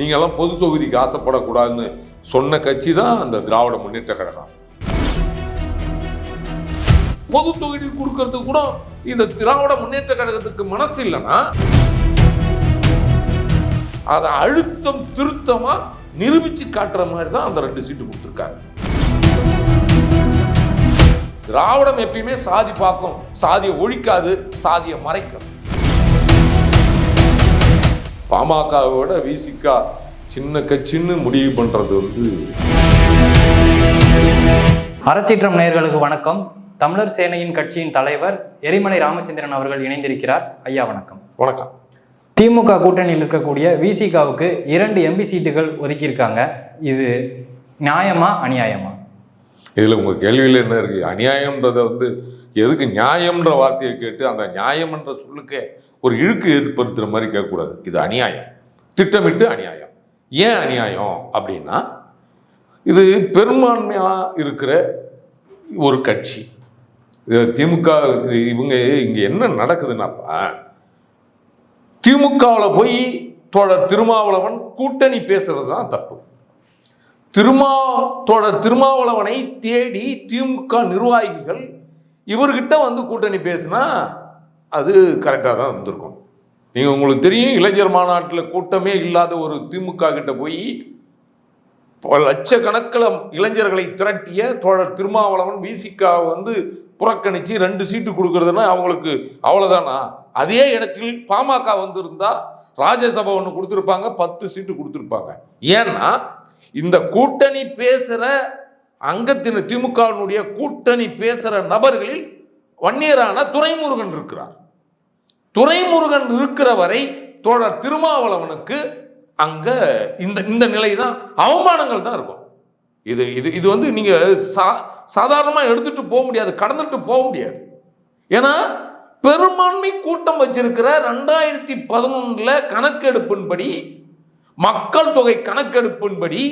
நீங்கள்லாம் பொது தொகுதிக்கு ஆசைப்படக்கூடாதுன்னு சொன்ன கட்சி தான் அந்த திராவிட முன்னேற்ற கழகம். பொது தொகுதி கொடுக்கறதுக்கு கூட இந்த திராவிட முன்னேற்ற கழகத்துக்கு மனசு இல்லைன்னா அதை அழுத்தம் திருத்தமா நிரூபிச்சு காட்டுற மாதிரி தான் அந்த ரெண்டு சீட்டு கொடுத்துருக்காங்க திராவிடம் எப்பயுமே சாதி பார்க்கும் சாதியை ஒழிக்காது சாதியை மறைக்கும். பாமகவோட விசிகா சின்ன கட்சின்னு முடிவு பண்றது வந்து அறச்சீற்றம் நேயர்களுக்கு வணக்கம். தமிழர் சேனையின் கட்சியின் தலைவர் எரிமலை ராமச்சந்திரன் அவர்கள் இணைந்திருக்கிறார். ஐயா வணக்கம். வணக்கம். திமுக கூட்டணியில் இருக்கக்கூடிய விசிகாவுக்கு இரண்டு எம்பி சீட்டுகள் ஒதுக்கியிருக்காங்க. இது நியாயமா அநியாயமா? இதுல உங்க கேள்வியில என்ன இருக்கு? அநியாயம்ன்றத வந்து எதுக்கு நியாயம்ன்ற வார்த்தையை கேட்டு அந்த நியாயம்ன்ற சொல்லுக்கே ஒரு இழுக்கு ஏற்படுத்துகிற மாதிரி கேட்கக்கூடாது. இது அநியாயம். திட்டமிட்டு அநியாயம். ஏன் அநியாயம் அப்படின்னா இது பெரும்பான்மையாக இருக்கிற ஒரு கட்சி. இது திமுக இவங்க இங்கே என்ன நடக்குதுன்னாப்பா திமுகவில் போய் தோழர் திருமாவளவன் கூட்டணி பேசுறது தான் தப்பு. திருமா தோழர் திருமாவளவனை தேடி திமுக நிர்வாகிகள் இவர்கிட்ட வந்து கூட்டணி பேசினா அது கரெக்டாக தான் வந்திருக்கும் நீங்கள் உங்களுக்கு தெரியும் இளைஞர் மாநாட்டில் கூட்டமே இல்லாத ஒரு திமுக கிட்ட போய் லட்சக்கணக்கில் இளைஞர்களை திரட்டிய தோழர் திருமாவளவன் விசிகா வந்து புறக்கணித்து ரெண்டு சீட்டு கொடுக்கறதுன்னா அவங்களுக்கு அவ்வளோதானா அதே இடத்தில் பாமக வந்திருந்தா ராஜ்யசபா ஒன்று கொடுத்துருப்பாங்க பத்து சீட்டு கொடுத்துருப்பாங்க. ஏன்னா இந்த கூட்டணி பேசுகிற அங்கத்தின திமுகவினுடைய கூட்டணி பேசுகிற நபர்களில் வன்னியரான துரைமுருகன் இருக்கிறார். துரைமுருகன் இருக்கிற வரை தோழர் திருமாவளவனுக்கு அங்க இந்த இந்த நிலை தான் அவமானங்கள் தான் இருக்கும். இது இது இது வந்து நீங்க சா சாதாரணமாக எடுத்துட்டு போக முடியாது கடந்துட்டு போக முடியாது. ஏன்னா பெரும்பான்மை கூட்டம் வச்சிருக்கிற ரெண்டாயிரத்தி பதினொன்றில் கணக்கெடுப்பின்படி மக்கள் தொகை கணக்கெடுப்பின்படி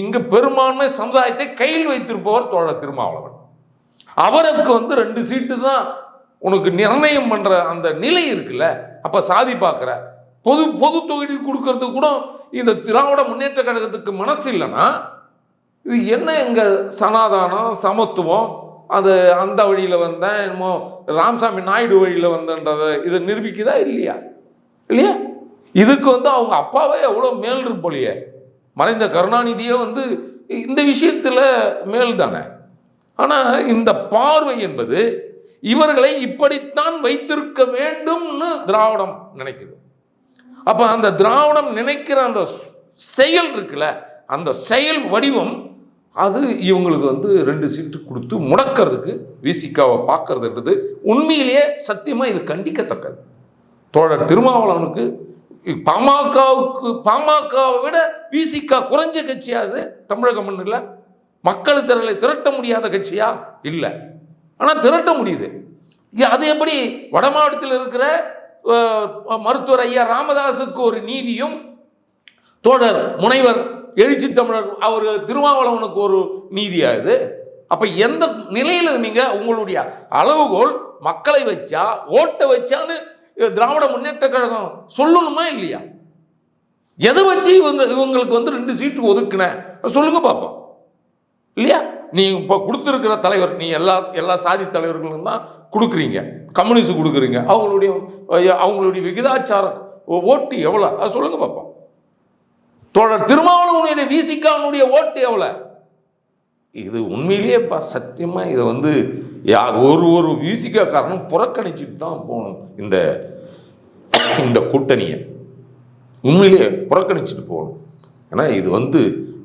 இங்கு பெரும்பான்மை சமுதாயத்தை கையில் வைத்திருப்பவர் தோழர் திருமாவளவன். அவருக்கு வந்து ரெண்டு சீட்டு தான் உனக்கு நிர்ணயம் பண்ணுற அந்த நிலை இருக்குல்ல? அப்போ சாதி பார்க்குற. பொது பொது தொகுதி கொடுக்கறதுக்கு கூட இந்த திராவிட முன்னேற்ற கழகத்துக்கு மனசு இல்லைன்னா இது என்ன எங்கள் சனாதானம் சமத்துவம்? அது அந்த வழியில் வந்தேன் என்னமோ ராமசாமி நாயுடு வழியில் வந்தேன்றதை இதை நிரூபிக்குதா இல்லையா? இல்லையா? இதுக்கு வந்து அவங்க அப்பாவே எவ்வளோ மேல் இருப்பொழிய மறைந்த கருணாநிதியே வந்து இந்த விஷயத்தில் மேல் தானே ஆனால் இந்த பார்வை என்பது இவர்களை இப்படித்தான் வைத்திருக்க வேண்டும்னு திராவிடம் நினைக்குது. அப்போ அந்த திராவிடம் நினைக்கிற அந்த செயல் இருக்குல்ல அந்த செயல் வடிவம் அது இவங்களுக்கு வந்து ரெண்டு சீட்டு கொடுத்து முடக்கிறதுக்கு விசிகாவை பார்க்கறதுன்றது உண்மையிலேயே சத்தியமாக இது கண்டிக்கத்தக்கது. தோழர் திருமாவளவனுக்கு பாமகவுக்கு பாமகவை விட விசிகா குறைஞ்ச கட்சியாவது தமிழக மண்ணில் மக்கள் திரளை திரட்ட முடியாத கட்சியா? இல்லை. ஆனால் திரட்ட முடியுது. அது எப்படி வட மாவட்டத்தில் இருக்கிற மருத்துவர் ஐயா ராமதாஸுக்கு ஒரு நீதியும் தோழர் முனைவர் எழுச்சி தமிழர் அவர் திருமாவளவனுக்கு ஒரு நீதியா இது? அப்போ எந்த நிலையில் நீங்கள் உங்களுடைய அளவுகோல் மக்களை வச்சா ஓட்டை வச்சான்னு திராவிட முன்னேற்ற கழகம் சொல்லணுமா இல்லையா? எதை வச்சு இவங்க இவங்களுக்கு வந்து ரெண்டு சீட்டு ஒதுக்குன? சொல்லுங்க பார்ப்போம் இல்லையா? நீ இப்போ கொடுத்துருக்கிற தலைவர் நீ எல்லா எல்லா சாதி தலைவர்களும் தான் கொடுக்குறீங்க. கம்யூனிஸ்ட் கொடுக்குறீங்க. அவங்களுடைய அவங்களுடைய விகிதாச்சாரம் ஓ- ஓட்டு எவ்வளோ அதை சொல்லுங்க பார்ப்போம் தோழர் திருமாவளவனுடைய விசிகாவுடைய ஓட்டு எவ்வளோ இது உண்மையிலேயே இப்போ சத்தியமாக இதை வந்து யா ஒரு ஒரு விசிகா புறக்கணிச்சுட்டு புறக்கணிச்சிட்டு தான் போகணும் இந்த இந்த கூட்டணியை. உண்மையிலேயே புறக்கணிச்சிட்டு போகணும். ஏன்னா இது வந்து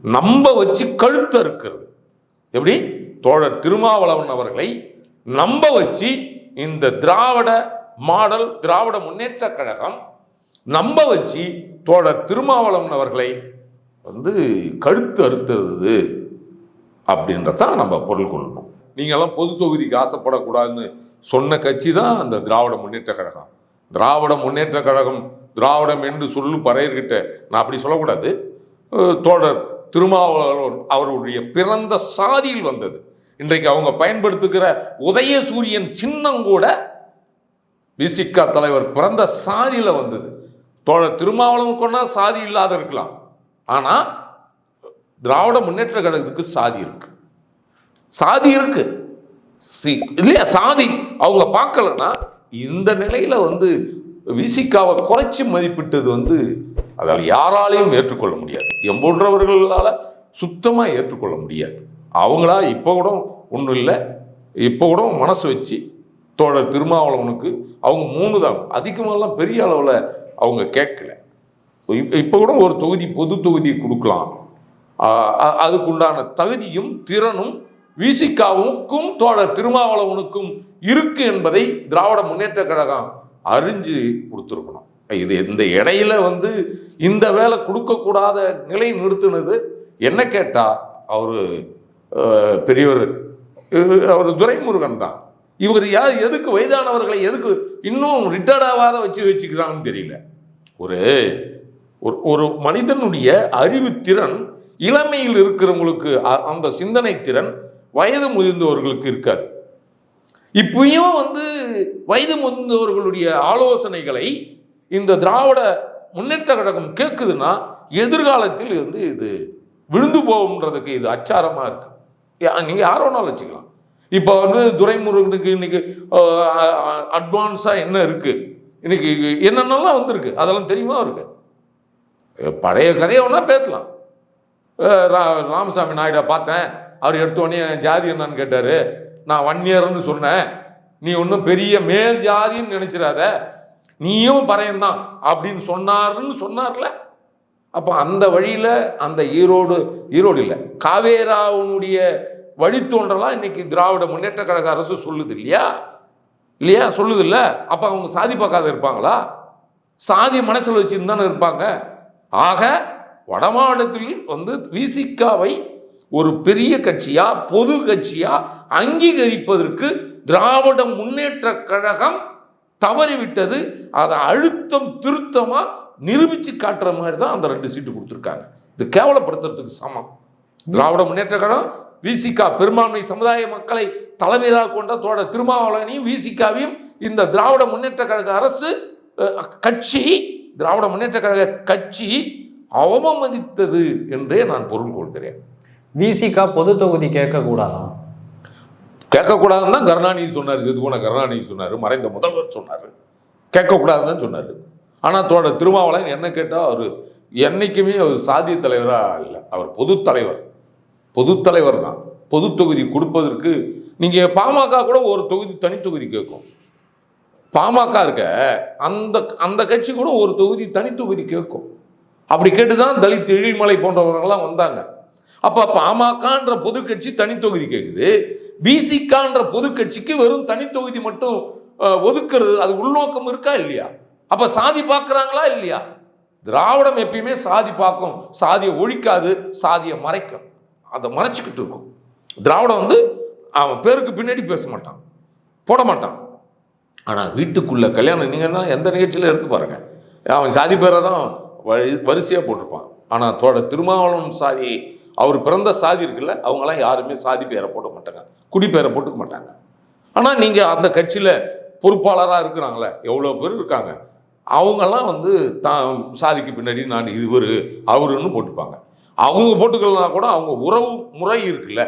நம்ப வச்சு கழுத்த இருக்கிறது எப்படி? தோழர் திருமாவளவன் அவர்களை நம்ப வச்சு இந்த திராவிட மாடல் திராவிட முன்னேற்ற கழகம் நம்ப வச்சு தோழர் திருமாவளவன் அவர்களை வந்து கழுத்து அறுத்துறது அப்படின்றதான் நம்ம பொருள் கொள்ளணும். நீங்களாம் பொது தொகுதிக்கு ஆசைப்படக்கூடாதுன்னு சொன்ன கட்சி தான் அந்த திராவிட முன்னேற்ற கழகம். திராவிட முன்னேற்ற கழகம் திராவிடம் என்று சொல்லு பறையர்கிட்ட நான் அப்படி சொல்லக்கூடாது. தோழர் திருமாவளவன் அவருடைய பிறந்த சாதியில் வந்தது. இன்றைக்கு அவங்க பயன்படுத்துகிற உதயசூரியன் சின்னம் கூட விசிகா தலைவர் பிறந்த சாதியில் வந்தது. தோழர் திருமாவளவன் கொண்டா சாதி இல்லாத இருக்கலாம். ஆனால் திராவிட முன்னேற்ற கழகத்துக்கு சாதி இருக்கு. சாதி இருக்கு. இல்லையா சாதி. அவங்க பார்க்கலன்னா இந்த நிலையில் வந்து விசிகாவை குறைச்சி மதிப்பிட்டது வந்து அதால் யாராலையும் ஏற்றுக்கொள்ள முடியாது. எம்போன்றவர்களால் சுத்தமாக ஏற்றுக்கொள்ள முடியாது. அவங்களா இப்போ கூட ஒன்றும் இல்லை. இப்போ கூட மனசு வச்சு தோழர் திருமாவளவனுக்கு அவங்க மூணு தான். அதிகமாகலாம் பெரிய அளவில் அவங்க கேட்கல. இப்போ கூட ஒரு தொகுதி பொது தொகுதி கொடுக்கலாம். அதுக்குண்டான தகுதியும் திறனும் விசிகாவுக்கும் தோழர் திருமாவளவனுக்கும் இருக்கு என்பதை திராவிட முன்னேற்ற கழகம் அறிஞ்சு கொடுத்துருக்கணும். இது இந்த இடையில வந்து இந்த வேலை கொடுக்கக்கூடாத நிலை நிறுத்தினது. என்ன கேட்டால் அவர் பெரியவர் அவர் துரைமுருகன் தான். இவர் யா எதுக்கு வயதானவர்களை எதுக்கு இன்னும் ரிட்டையர்ட் ஆகாத வச்சு வச்சுக்கிறாங்கன்னு தெரியல. ஒரு ஒரு ஒரு மனிதனுடைய அறிவுத்திறன் இளமையில் இருக்கிறவங்களுக்கு அ- அந்த சிந்தனை திறன் வயது முதிர்ந்தவர்களுக்கு இருக்காது. இப்பயும் வந்து வயது முதிர்ந்தவர்களுடைய ஆலோசனைகளை இந்த திராவிட முன்னேற்ற கழகம் கேட்குதுன்னா எதிர்காலத்தில் வந்து இது விழுந்து போகும்ன்றதுக்கு இது அச்சாரமாக இருக்குது நீங்கள் யார் வேணாலும் வச்சுக்கலாம். இப்போ வந்து துரைமுருகனுக்கு இன்னைக்கு அட்வான்ஸாக என்ன இருக்குது இன்னைக்கு என்னென்னலாம் வந்திருக்கு? அதெல்லாம் தெரியுமா இருக்கு பழைய கதையை ஒன்றா பேசலாம். ரா- ராமசாமி நாயுடா பார்த்தேன். அவர் எடுத்தோடனே என் ஜாதி என்னன்னு கேட்டார். நான் வன்னியர்னு சொன்னேன். நீ ஒன்றும் பெரிய மேல் ஜாதின்னு நினச்சிடாத. நீயும் பறையன்தான் அப்படின்னு சொன்னார்ன்னு சொன்னார்ல. அப்போ அந்த வழியில் அந்த ஈரோடு ஈரோடு இல்லை காவேராவுடைய வழித்தோன்றலாம் இன்னைக்கு திராவிட முன்னேற்ற கழக அரசு சொல்லுது இல்லையா? இல்லையா? சொல்லுது இல்லை? அப்போ அவங்க சாதி பார்க்காத இருப்பாங்களா? சாதி மனசில் வச்சுன்னு தானே இருப்பாங்க. ஆக வடமாநிலத்தில் வந்து விசிகாவை ஒரு பெரிய கட்சியாக பொது கட்சியாக அங்கீகரிப்பதற்கு திராவிட முன்னேற்ற கழகம் தவறிவிட்டது அதை அழுத்தம் திருத்தமாக நிரூபித்து காட்டுற மாதிரி தான் அந்த ரெண்டு சீட்டு கொடுத்துருக்காங்க. இது கேவலப்படுத்துறதுக்கு சமம். திராவிட முன்னேற்ற கழகம் விசிகா பெரும்பான்மை சமுதாய மக்களை தலைமையிலாக கொண்ட தோட திருமாவளவனையும் விசிகாவையும் இந்த திராவிட முன்னேற்ற கழக அரசு கட்சி திராவிட முன்னேற்ற கழக கட்சி அவமதித்தது என்றே நான் பொருள் கொள்கிறேன். விசிகா பொது தொகுதி கேட்கக்கூடாதான். கேட்கக்கூடாதுன்னு தான் கருணாநிதி சொன்னார் செத்து போன கருணாநிதி சொன்னார் மறைந்த முதல்வர் சொன்னார். கேட்கக்கூடாதுன்னு தான் சொன்னார். ஆனால் தோட திருமாவளவன் என்ன கேட்டால் அவர் என்றைக்குமே அவர் சாதிய தலைவராக இல்லை. அவர் பொது தலைவர். பொது தலைவர் தான். பொது தொகுதி கொடுப்பதற்கு நீங்கள் பாமக கூட ஒரு தொகுதி தனித்தொகுதி கேட்கும். பாமக இருக்க அந்த அந்த கட்சி கூட ஒரு தொகுதி தனித்தொகுதி கேட்கும். அப்படி கேட்டு தான் தலித் எழில்மலை போன்றவர்கள்லாம் வந்தாங்க. அப்போ பாமகன்ற பொது கட்சி தனித்தொகுதி கேட்குது பிசிகான்ற பொது கட்சிக்கு வெறும் தனி தொகுதி மட்டும் ஒதுக்குறது அது உள்நோக்கம் இருக்கா இல்லையா? அப்ப சாதி பார்க்குறாங்களா இல்லையா? திராவிடம் எப்பயுமே சாதி பார்க்கும். சாதியை ஒழிக்காது சாதியை மறைக்கும். அதை மறைச்சிக்கிட்டு இருக்கும். திராவிடம் வந்து அவன் பேருக்கு பின்னாடி பேச மாட்டான். போட மாட்டான். ஆனால் வீட்டுக்குள்ளே கல்யாணம் நீங்கன்னா எந்த நிகழ்ச்சியில எடுத்து பாருங்க. அவன் சாதி பேரை தான் வரிசையாக போட்டிருப்பான். ஆனால் தோட திருமாவளவன் சாதி அவர் பிறந்த சாதி இருக்குல்ல அவங்களாம் யாருமே சாதி பேரை போட மாட்டாங்க. குடிப்பேரை போட்டுக்க மாட்டாங்க. ஆனால் நீங்கள் அந்த கட்சியில் பொறுப்பாளராக இருக்கிறாங்களே எவ்வளோ பேர் இருக்காங்க அவங்கெல்லாம் வந்து தான் சாதிக்கு பின்னாடி நான் இவர் அவருன்னு போட்டுப்பாங்க. அவங்க போட்டுக்கலாம் கூட அவங்க உறவு முறை இருக்குல்ல.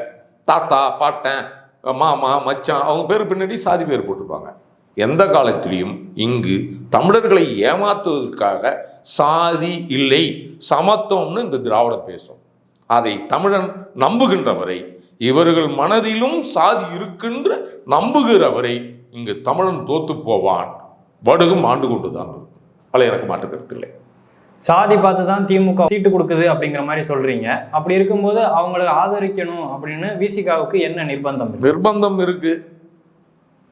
தாத்தா பாட்டன் மாமா மச்சான் அவங்க பேர் பின்னாடி சாதி பேர் போட்டுப்பாங்க. எந்த காலத்திலையும் இங்கு தமிழர்களை ஏமாத்துவதற்காக சாதி இல்லை சமத்துவம்னு இந்த திராவிடம் பேசும். அதை தமிழன் நம்புகின்ற வரை இவர்கள் மனதிலும் சாதி இருக்கின்ற நம்புகிற வரை இங்கு தமிழன் தோத்து போவான். வடுகும் ஆண்டு கொண்டுதான். இருக்கும் அதில் எனக்கு மாற்று கருத்து இல்லை சாதி பார்த்து தான் திமுக சீட்டு கொடுக்குது அப்படிங்கிற மாதிரி சொல்றீங்க. அப்படி இருக்கும்போது அவங்களை ஆதரிக்கணும் அப்படின்னு விசிகாவுக்கு என்ன நிர்பந்தம் நிர்பந்தம் இருக்கு.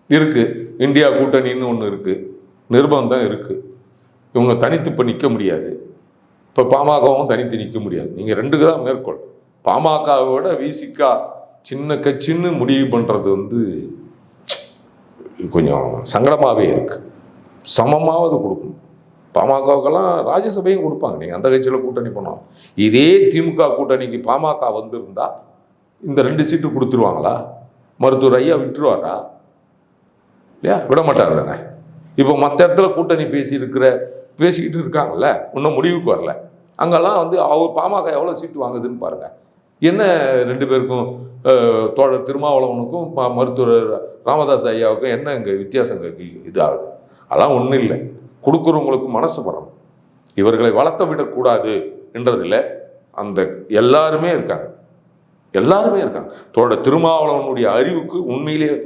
இருக்கு. இந்தியா கூட்டணின்னு ஒன்று இருக்கு. நிர்பந்தம் இருக்கு. இவங்க தனித்து இப்போ நிற்க முடியாது. இப்போ பாமகவும் தனித்து நிற்க முடியாது. நீங்கள் ரெண்டுக்கு தான் மேற்கோள். பாமகவோட விட விசிகா சின்ன கட்சின்னு முடிவு பண்ணுறது வந்து கொஞ்சம் சங்கடமாகவே இருக்குது சமமாவது கொடுக்கும் பாமகவுக்கெல்லாம் ராஜ்யசபையும் கொடுப்பாங்க. நீங்கள் அந்த கட்சியில் கூட்டணி பண்ணோம் இதே திமுக கூட்டணிக்கு பாமக வந்திருந்தா இந்த ரெண்டு சீட்டு கொடுத்துருவாங்களா? மருத்துவர் ஐயா விட்டுருவாரா? இல்லையா? விட மாட்டார் தானே. இப்போ மற்ற இடத்துல கூட்டணி பேசி இருக்கிற பேசிக்கிட்டு இருக்காங்கல்ல இன்னும் முடிவுக்கு வரல. அங்கெல்லாம் வந்து அவர் பாமக எவ்வளோ சீட்டு வாங்குதுன்னு பாருங்கள் என்ன ரெண்டு பேருக்கும் தோழர் திருமாவளவனுக்கும் ம- மருத்துவர் ராமதாஸ் ஐயாவுக்கும் என்ன இங்கே வித்தியாசம் இதாகுது? அதெல்லாம் ஒன்றும் இல்லை. கொடுக்குறவங்களுக்கு மனசு வரணும் இவர்களை வளர்த்த விடக்கூடாது என்றதில் அந்த எல்லாருமே இருக்காங்க. எல்லாருமே இருக்காங்க. தோழர் திருமாவளவனுடைய அறிவுக்கு உண்மையிலேயே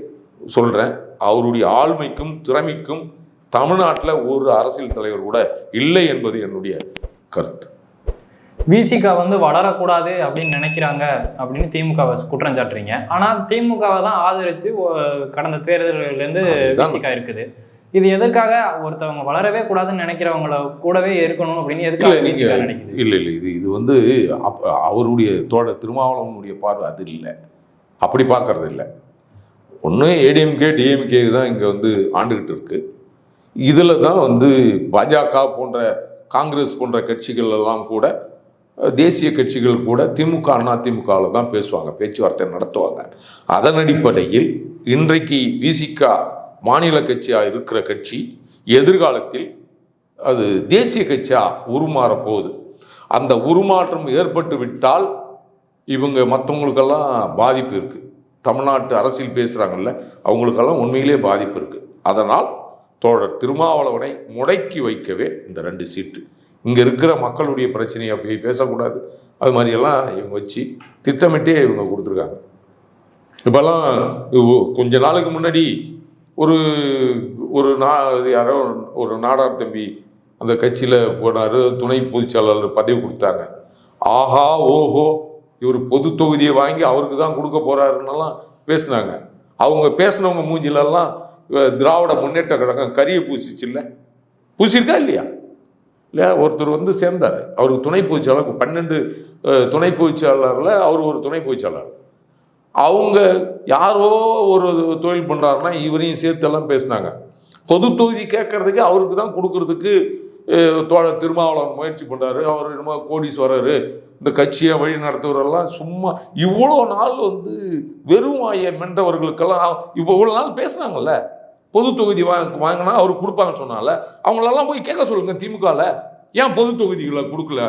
சொல்கிறேன் அவருடைய ஆளுமைக்கும் திறமைக்கும் தமிழ்நாட்டில் ஒரு அரசியல் தலைவர் கூட இல்லை என்பது என்னுடைய கருத்து. விசிகா வந்து வளரக்கூடாது அப்படின்னு நினைக்கிறாங்க அப்படின்னு திமுகவை குற்றம் சாட்டுறீங்க ஆனால் திமுகவை தான் ஆதரிச்சு ஒ- கடந்த தேர்தல்கள்லேருந்து. விசிகா இருக்குது. இது எதற்காக ஒருத்தவங்க வளரவே கூடாதுன்னு நினைக்கிறவங்கள கூடவே இருக்கணும் அப்படின்னு எதுக்காக விசிகா நினைக்குது? இல்லை இல்லை. இது இது வந்து அப் அவருடைய தோழர் திருமாவளவனுடைய பார்வை அது இல்லை. அப்படி பார்க்கறது இல்லை. ஒன்று ஏடிஎம்கே டிஎம்கே தான் இங்கே வந்து ஆண்டுகிட்டு இருக்கு. இதில் தான் வந்து பாஜக போன்ற காங்கிரஸ் போன்ற கட்சிகள் எல்லாம் கூட தேசிய கட்சிகள் கூட திமுக அண்ணா திமுகவில் தான் பேசுவாங்க பேச்சுவார்த்தை நடத்துவாங்க. அதன் அடிப்படையில் இன்றைக்கு விசிகா மாநில கட்சியாக இருக்கிற கட்சி எதிர்காலத்தில் அது தேசிய கட்சியாக உருமாறப்போகுது. அந்த உருமாற்றம் ஏற்பட்டு விட்டால் இவங்க மற்றவங்களுக்கெல்லாம் பாதிப்பு இருக்குது தமிழ்நாட்டு அரசியல் பேசுகிறாங்கல்ல அவங்களுக்கெல்லாம் உண்மையிலே பாதிப்பு இருக்குது அதனால் தோழர் திருமாவளவனை முடக்கி வைக்கவே இந்த ரெண்டு சீட்டு. இங்கே இருக்கிற மக்களுடைய பிரச்சனையை அப்படி பேசக்கூடாது. அது மாதிரியெல்லாம் இவங்க வச்சு திட்டமிட்டே இவங்க கொடுத்துருக்காங்க. இப்போல்லாம் கொஞ்ச நாளுக்கு முன்னாடி ஒரு ஒரு நா யாரோ ஒரு நாடார் தம்பி அந்த கட்சியில் போனார் துணை பொதுச்செயலாளர் பதவி கொடுத்தாங்க. ஆஹா ஓஹோ இவர் பொது தொகுதியை வாங்கி அவருக்கு தான் கொடுக்க போகிறாருன்னெல்லாம் பேசினாங்க. அவங்க பேசினவங்க மூஞ்சிலெல்லாம் திராவிட முன்னேற்ற கழகம் கரியை பூசிச்சுல்ல பூசியிருக்கா இல்லையா? இல்லையா ஒருத்தர் வந்து சேர்ந்தார். அவருக்கு துணை பொதுச்செயலாளர் பன்னெண்டு துணை பொதுச்செயலாளரில் அவர் ஒரு துணை பொதுச்செயலாளர். அவங்க யாரோ ஒரு தொழில் பண்ணுறாருன்னா இவரையும் சேர்த்தெல்லாம் பேசினாங்க. பொது தொகுதி கேட்கறதுக்கு அவருக்கு தான் கொடுக்கறதுக்கு தோழர் திருமாவளவன் முயற்சி பண்ணுறாரு அவர் என்னமோ கோடீஸ்வரர் இந்த கட்சியை வழி நடத்துவரெல்லாம் சும்மா இவ்வளோ நாள் வந்து வெறும் வாயை மென்றவர்களுக்கெல்லாம் இப்போ இவ்வளோ நாள் பேசுனாங்கல்ல? பொது தொகுதி வாங்க வாங்கினா அவர் கொடுப்பாங்கன்னு சொன்னால அவங்களெல்லாம் போய் கேட்க சொல்லுங்க திமுகவில் ஏன் பொது தொகுதிகளை கொடுக்கல?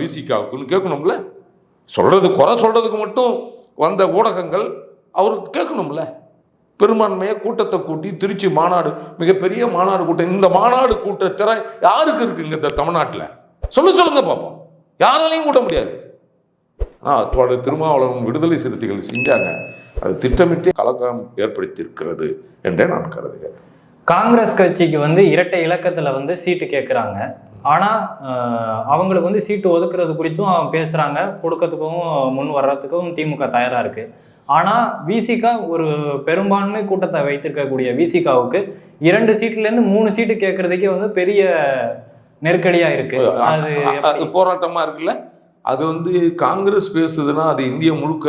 விசிகாவுக்குன்னு கேட்கணும்ல? சொல்கிறது குறை சொல்கிறதுக்கு மட்டும் வந்த ஊடகங்கள் அவருக்கு கேட்கணும்ல? பெரும்பான்மையை கூட்டத்தை கூட்டி திருச்சி மாநாடு மிகப்பெரிய மாநாடு கூட்டம் இந்த மாநாடு கூட்ட திறன் யாருக்கு இருக்குங்க இந்த தமிழ்நாட்டில்? சொல்ல சொல்லுங்க பார்ப்போம் யாராலையும் கூட்ட முடியாது. ஆனால் தோழர் திருமாவளவன் விடுதலை சிறுத்தைகள் செஞ்சாங்க அது திட்டமிட்டே கலக்கம் ஏற்படுத்தி இருக்கிறது என்றே நான் கருதுகிறேன். காங்கிரஸ் கட்சிக்கு வந்து இரட்டை இலக்கத்தில் வந்து சீட்டு கேட்குறாங்க ஆனால் அவங்களுக்கு வந்து சீட்டு ஒதுக்குறது குறித்தும் பேசுகிறாங்க கொடுக்கறதுக்கும் முன் வர்றதுக்கும் திமுக தயாராக இருக்குது ஆனால் விசிகா ஒரு பெரும்பான்மை கூட்டத்தை வைத்திருக்கக்கூடிய விசிகாவுக்கு இரண்டு சீட்லேருந்து மூணு சீட்டு கேட்கறதுக்கே வந்து பெரிய நெருக்கடியாக இருக்குது அது அது போராட்டமா இருக்குல்ல? அது வந்து காங்கிரஸ் பேசுதுன்னா அது இந்தியா முழுக்க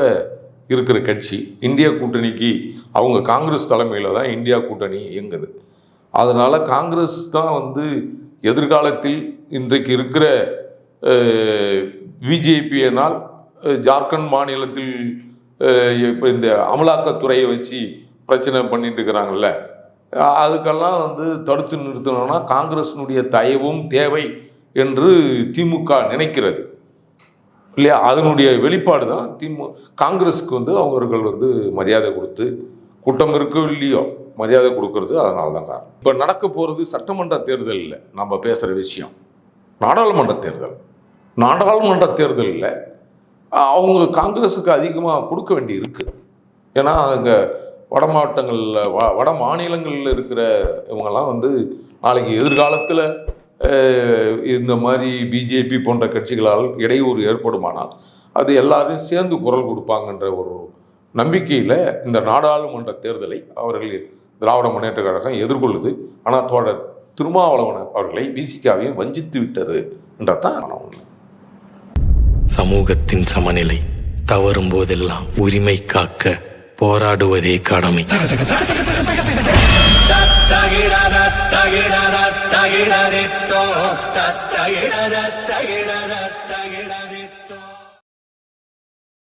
இருக்கிற கட்சி இந்தியா கூட்டணிக்கு அவங்க காங்கிரஸ் தலைமையில் தான் இந்தியா கூட்டணி இயங்குது. அதனால் காங்கிரஸ் தான் வந்து எதிர்காலத்தில் இன்றைக்கு இருக்கிற பிஜேபியினால் ஜார்க்கண்ட் மாநிலத்தில் இப்போ இந்த அமலாக்கத்துறையை வச்சு பிரச்சனை பண்ணிட்டு இருக்கிறாங்கல்ல. அதுக்கெல்லாம் வந்து தடுத்து நிறுத்தணும்னா காங்கிரஸினுடைய தயவும் தேவை என்று திமுக நினைக்கிறது. இல்லையா? அதனுடைய வெளிப்பாடு தான் திமு காங்கிரஸுக்கு வந்து அவர்கள் வந்து மரியாதை கொடுத்து கூட்டம் இருக்கோ இல்லையோ மரியாதை கொடுக்கறது அதனால தான் காரணம். இப்போ நடக்க போகிறது சட்டமன்ற தேர்தல் இல்லை நம்ம பேசுகிற விஷயம். நாடாளுமன்ற தேர்தல். நாடாளுமன்ற தேர்தலில் அவங்க காங்கிரஸுக்கு அதிகமாக கொடுக்க வேண்டி இருக்குது ஏன்னா அங்கே வட மாவட்டங்களில் வ வட மாநிலங்களில் இருக்கிற இவங்கெல்லாம் வந்து நாளைக்கு எதிர்காலத்தில் இந்த மாதிரி பிஜேபி போன்ற கட்சிகளால் இடையூறு ஏற்படுமானால் அது எல்லாரும் சேர்ந்து குரல் கொடுப்பாங்கன்ற ஒரு நம்பிக்கையில் இந்த நாடாளுமன்ற தேர்தலை அவர்கள் திராவிட முன்னேற்ற கழகம் எதிர்கொள்ளுது. ஆனால் தோழர் திருமாவளவன் அவர்களை விசிகாவையும் வஞ்சித்து விட்டது என்றதான் சமூகத்தின் சமநிலை தவறும் போதெல்லாம் உரிமை காக்க போராடுவதே கடமை. தகிடத. げらだった